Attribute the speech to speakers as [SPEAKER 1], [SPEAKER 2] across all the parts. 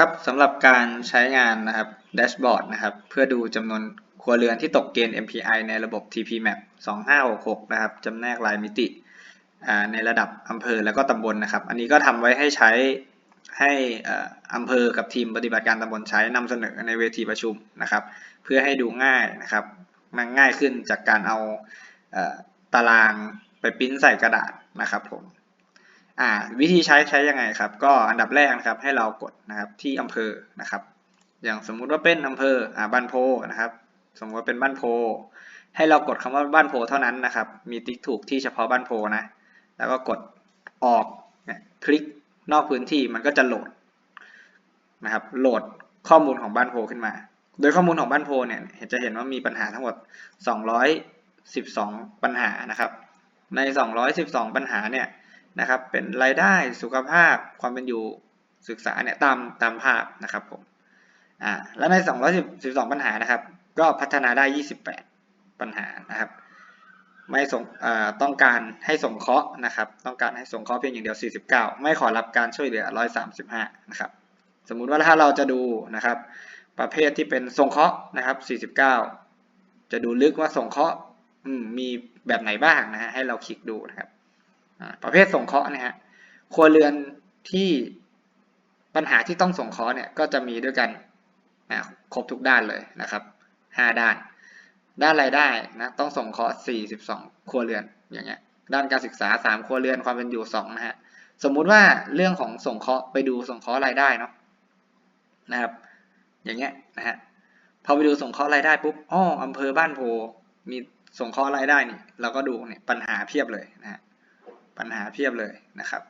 [SPEAKER 1] ครับสำหรับการใช้งานนะครับแดชบอร์ดนะครับเพื่อดูจำนวนครัวเรือนที่ตกเกณฑ์ MPI ในระบบ TPMap 2566 นะครับจำแนกรายมิติในระดับอำเภอแล้วก็ตำบลนะครับ อันนี้ก็ทำไว้ให้ใช้ให้อำเภอกับทีมปฏิบัติการตำบลใช้นำเสนอในเวทีประชุมนะครับ เพื่อให้ดูง่ายนะครับมันง่ายขึ้นจากการเอาอตารางไปปริ้นใส่กระดาษนะครับผม อ่าวิธีใช้ใช้ยังไงครับ ก็อันดับแรกนะครับให้เรากดนะครับที่อำเภอนะครับ อย่างสมมุติว่าเป็นอำเภออ่าบ้านโพนะครับ สมมติว่าเป็นบ้านโพ ให้เรากดคำว่าบ้านโพเท่านั้นนะครับ มีติ๊กถูกที่เฉพาะบ้านโพนะ แล้วก็กดออกคลิกนอกพื้นที่มันก็จะโหลดนะครับ โหลดข้อมูลของบ้านโพขึ้นมา โดยข้อมูลของบ้านโพเนี่ยจะเห็นว่ามีปัญหาทั้งหมด 212 ปัญหานะครับ ใน 212 ปัญหาเนี่ย นะครับ เป็นรายได้สุขภาพความเป็นอยู่ศึกษาเนี่ยตามตามภาพนะครับผมอ่าแล้วใน 212 ปัญหานะครับ ก็พัฒนาได้ 28 ปัญหานะครับ ไม่ส่งต้องการให้ส่งเคราะห์นะครับ ต้องการให้ส่งเคราะห์เพียงอย่างเดียว 49 ไม่ขอรับการช่วยเหลือ 135 นะครับ สมมุติว่าถ้าเราจะดูนะครับ ประเภทที่เป็นส่งเคราะห์นะครับ 49 จะดูลึกว่าส่งเคราะห์มีแบบไหนบ้างนะฮะให้เราคลิกดูนะครับ ประเภทส่งเคราะห์นะฮะครัวเรือนที่ปัญหาที่ต้องส่งเคราะห์เนี่ยก็จะมีด้วยกันนะครบทุกด้านเลยนะครับ 5 ด้าน ด้านรายได้นะต้องส่งเคราะห์ 42 ครัวเรือนอย่างเงี้ยด้านการศึกษา 3 ครัวเรือนความเป็นอยู่2นะฮะสมมุติว่าเรื่องของส่งเคราะห์ไปดูส่งเคราะห์รายได้เนาะนะครับ อย่างเงี้ยนะฮะพอไปดูส่งเคราะห์รายได้ปุ๊บอ้ออำเภอบ้านโพมีส่งเคราะห์รายได้นี่เราก็ดูเนี่ยปัญหาเพียบเลยนะฮะ ปัญหาเพียบเลยนะครับ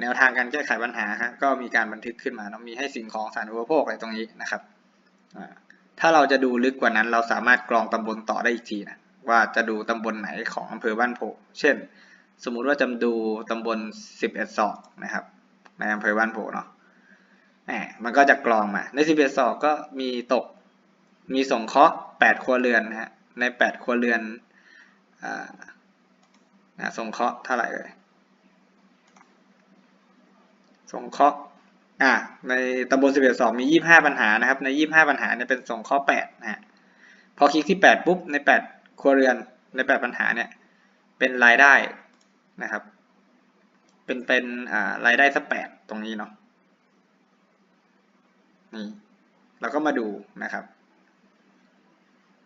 [SPEAKER 1] แนวทางการแก้ไขปัญหาครับก็มีการบันทึกขึ้นมาเนาะมีให้สิ่งของสารอุปโภคอะไรตรงนี้นะครับถ้าเราจะดูลึกกว่านั้น เราสามารถกรองตำบลต่อได้อีกทีนะว่าจะดูตำบลไหนของอำเภอบ้านโพเช่น สมมุติว่าจะดูตำบล 11 ศอกนะครับ ในอำเภอบ้านโพเนาะแหมมันก็จะกรองมาใน 11 ศอกก็มีตกมีสงเคราะห์ 8 ครัวเรือนนะฮะใน 8 ครัวเรือนอ่า นะสงเคราะห์เท่าไหร่เลยสงเคราะห์อ่าในตำบล11ศอกมี25ปัญหานะครับ ใน25ปัญหาเนี่ยเป็นสงเคราะห์8นะฮะพอคลิกที่8ปุ๊บใน8ครัวเรือนใน8ปัญหาเนี่ยเป็นรายได้นะครับ เป็นเป็นอ่ารายได้สักแปดตรงนี้เนาะนี่เราก็มาดูนะครับ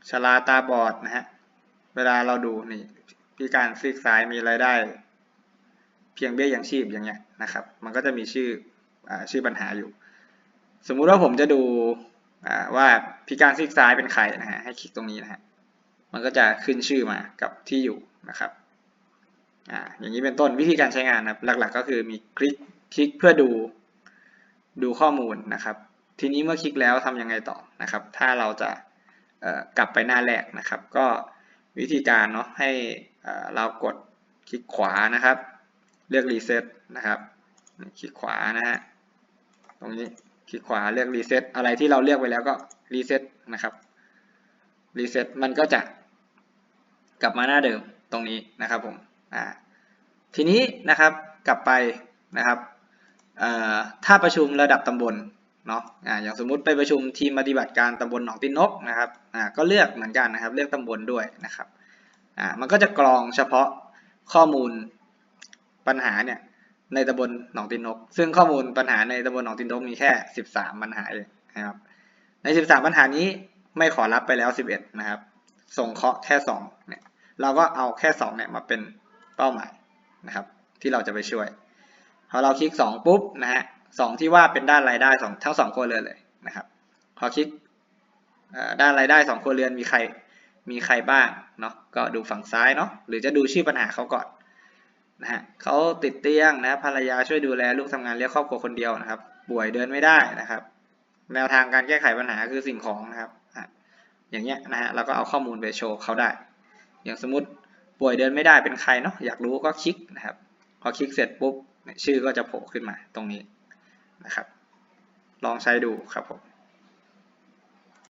[SPEAKER 1] ชลาตาบอดนะฮะเวลาเราดูนี่ พิการซีกซ้ายมีรายได้ เพียงเบี้ยยังชีพอย่างเงี้ยนะครับ มันก็จะมีชื่ออชื่อปัญหาอยู่ สมมุติว่าผมจะดูว่าพิการซีกซ้ายเป็นใครนะฮะให้คลิกตรงนี้นะฮะมันก็จะขึ้นชื่อมากับที่อยู่นะครับอ่าอย่างนี้เป็นต้นวิธีการใช้งานนะครับ หลักๆ ก็คือมีคลิกคลิกเพื่อดูดูข้อมูลนะครับ ทีนี้เมื่อคลิกแล้วทำยังไงต่อนะครับ ถ้าเราจะกลับไปหน้าแรกนะครับ ก็ วิธีการเนาะให้เรากดคลิกขวานะครับ เลือกรีเซ็ตนะครับ คลิกขวานะฮะตรงนี้คลิกขวาเลือกรีเซ็ตอะไรที่เราเลือกไปแล้วก็รีเซ็ตนะครับรีเซ็ตมันก็จะกลับมาหน้าเดิมตรงนี้นะครับผมอ่าทีนี้นะครับกลับไปนะครับถ้าประชุมระดับตำบล เนาะอ่าอย่างสมมุติไปประชุมทีมปฏิบัติการตำบลหนองตินนกนะครับอ่าก็เลือกเหมือนกันนะครับ เลือกตำบลด้วยนะครับอ่ามันก็จะกรองเฉพาะข้อมูลปัญหาเนี่ยในตำบลหนองตินนก ซึ่งข้อมูลปัญหาในตำบลหนองตินนกมีแค่ 13 ปัญหาเองนะครับ ใน 13 ปัญหานี้ไม่ขอรับไปแล้ว 11 นะครับ ส่งเคาะแค่2เนี่ย เราก็เอาแค่2เนี่ยมาเป็นเป้าหมายนะครับ ที่เราจะไปช่วย พอเราคลิก 2 ปุ๊บนะฮะ สองที่ว่าเป็นด้านรายได้สองทั้งสองครัวเรือนเลยนะครับพอคลิกด้านรายได้สองครัวเรือนมีใครมีใครบ้างเนาะก็ดูฝั่งซ้ายเนาะหรือจะดูชื่อปัญหาเขาก่อนนะฮะเขาติดเตียงนะภรรยาช่วยดูแลลูกทำงานเลี้ยงครอบครัวคนเดียวนะครับป่วยเดินไม่ได้นะครับ แนวทางการแก้ไขปัญหาคือสิ่งของนะครับอย่างเงี้ยนะฮะเราก็เอาข้อมูลไปโชว์เขาได้ อย่างสมมติป่วยเดินไม่ได้เป็นใครเนาะอยากรู้ก็คลิกนะครับ พอคลิกเสร็จปุ๊บชื่อก็จะโผล่ขึ้นมาตรงนี้ นะครับ ลองใช้ดูครับผม